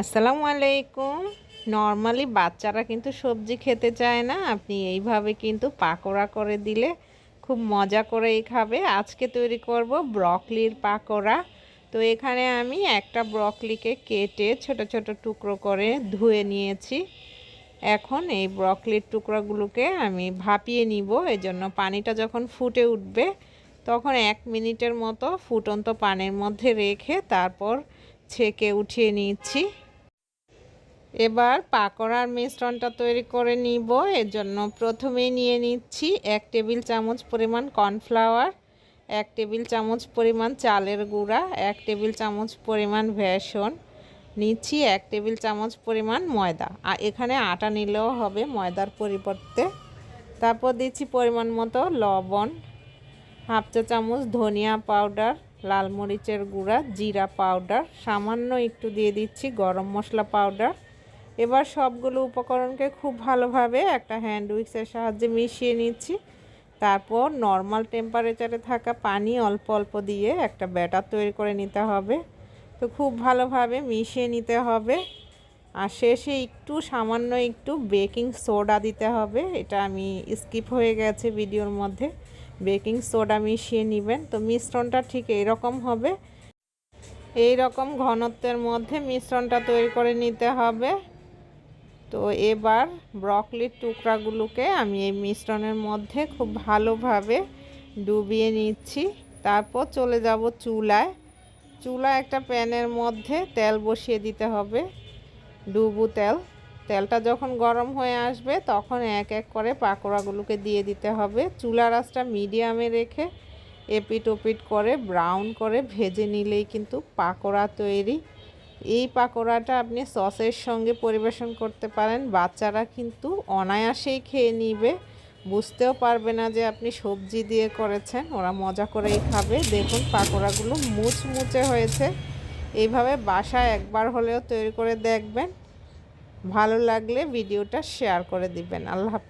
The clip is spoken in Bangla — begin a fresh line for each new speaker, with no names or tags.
আসসালামু আলাইকুম। নর্মালি বাচ্চারা কিন্তু সবজি খেতে চায় না। আপনি এইভাবে কিন্তু পাকোড়া করে দিলে খুব মজা করেই খাবে। আজকে তৈরি করব ব্রকলির পাকোড়া। তো এখানে আমি একটা ব্রকলিকে কেটে ছোট ছোট টুকরো করে ধুয়ে নিয়েছি। এখন এই ব্রকলির টুকরোগুলোকে আমি ভাপিয়ে নিব। এই জন্য পানিটা যখন ফুটে উঠবে, তখন এক মিনিটের মতো ফুটন্ত পানির মধ্যে রেখে তারপর ছেঁকে উঠিয়ে নিচ্ছি। এবার পাকোড়ার মিশ্রণটা তৈরি করে নিব। এর জন্য প্রথমেই নিয়ে নিচ্ছি এক টেবিল চামচ পরিমাণ কর্নফ্লাওয়ার, এক টেবিল চামচ পরিমাণ চালের গুঁড়া, এক টেবিল চামচ পরিমাণ ভেষন নিচ্ছি এক টেবিল চামচ পরিমাণ ময়দা। আর এখানে আটা নিলেও হবে ময়দার পরিবর্তে। তারপর দিচ্ছি পরিমাণ মতো লবণ, হাফ চা চামচ ধনিয়া পাউডার, লাল মরিচের গুঁড়া, জিরা পাউডার, সামান্য একটু দিয়ে দিচ্ছি গরম মশলা পাউডার। এবার সবগুলো উপকরণকে খুব ভালোভাবে একটা হ্যান্ড উইক্সের সাহায্যে মিশিয়ে নিচ্ছি। তারপর নর্মাল টেম্পারেচারে থাকা পানি অল্প অল্প দিয়ে একটা ব্যাটার তৈরি করে নিতে হবে। তো খুব ভালোভাবে মিশিয়ে নিতে হবে। আর শেষে একটু সামান্য একটু বেকিং সোডা দিতে হবে। এটা আমি স্কিপ হয়ে গেছে ভিডিওর মধ্যে। বেকিং সোডা মিশিয়ে নেবেন। তো মিশ্রণটা ঠিক এইরকম হবে। এই রকম ঘনত্বের মধ্যে মিশ্রণটা তৈরি করে নিতে হবে। তো এবার ব্রকলির টুকরাগুলোকে আমি এই মিশ্রণের মধ্যে খুব ভালোভাবে ডুবিয়ে নিচ্ছি। তারপর চলে যাব চুলায়। চুলা একটা প্যানের মধ্যে তেল বসিয়ে দিতে হবে, ডুবু তেল। তেলটা যখন গরম হয়ে আসবে তখন এক এক করে পাকোড়াগুলোকে দিয়ে দিতে হবে। চুলা রাসটা মিডিয়ামে রেখে এপিট ওপিট করে, ব্রাউন করে ভেজে নিলেই কিন্তু পাকোড়া তৈরি এই পাকোড়াটা আপনি সসের সঙ্গে পরিবেশন করতে পারেন। বাচ্চারা কিন্তু অনায়াসেই খেয়ে নিবে। বুঝতেও পারবে না যে আপনি সবজি দিয়ে করেছেন, ওরা মজা করেই খাবে। দেখুন পাকোড়াগুলো মুচমুচে হয়েছে। এইভাবে বাসায় একবার হলেও তৈরি করে দেখবেন। ভালো লাগলে ভিডিওটা শেয়ার করে দিবেন। আল্লাহ